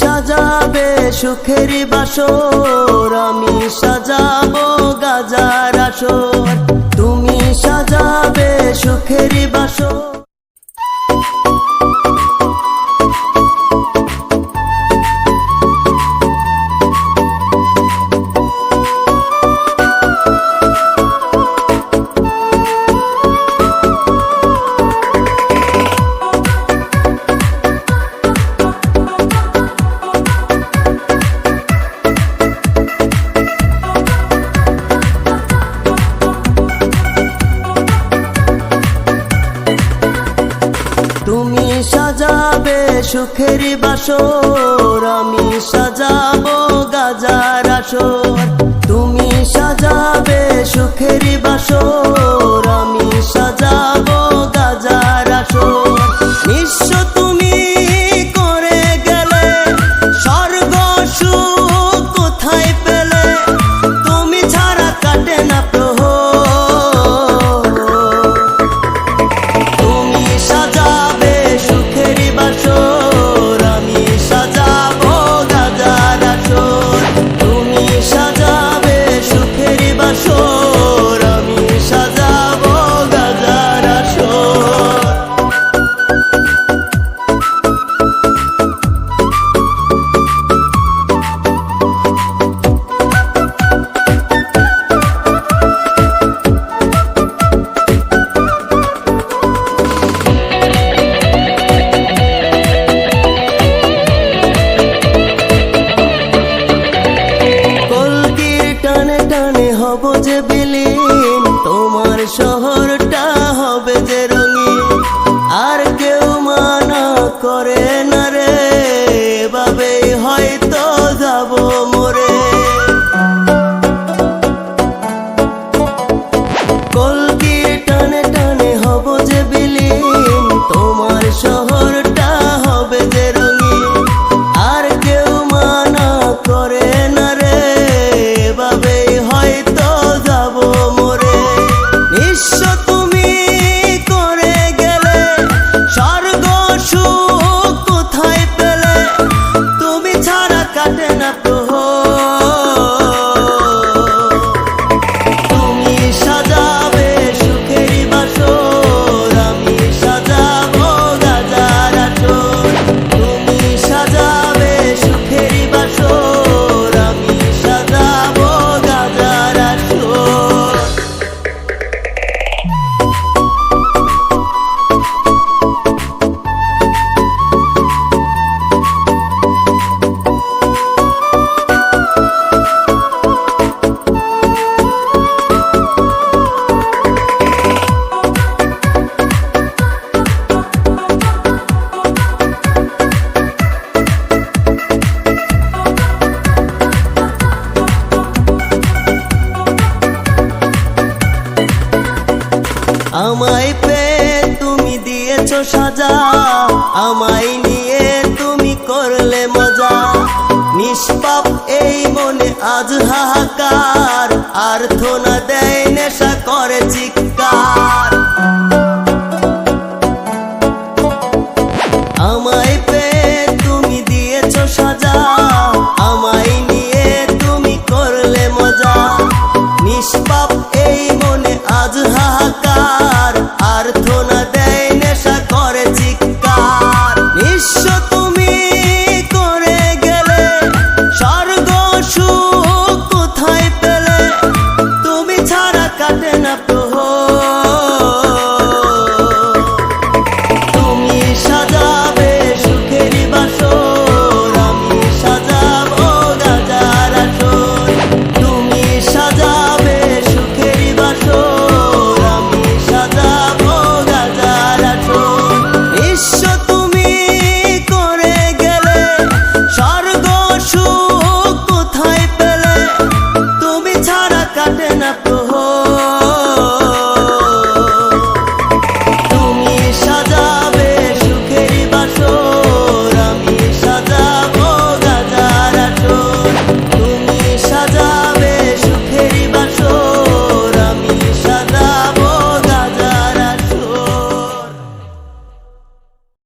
সাজাবে সুখের বাসর আমি সাজাবো গাজার আসর। তুমি সাজাবে সুখের সুখের বাসর আমি সাজাবো গাজার আসর। তুমি সাজাবে সুখের বাসর। আমায় পে তুমি দিয়েছ সাজা। আমায় নিয়ে তুমি করলে মজা। নিষ্পাপ এই মনে আজ হাহাকার। আর থোনা দেয়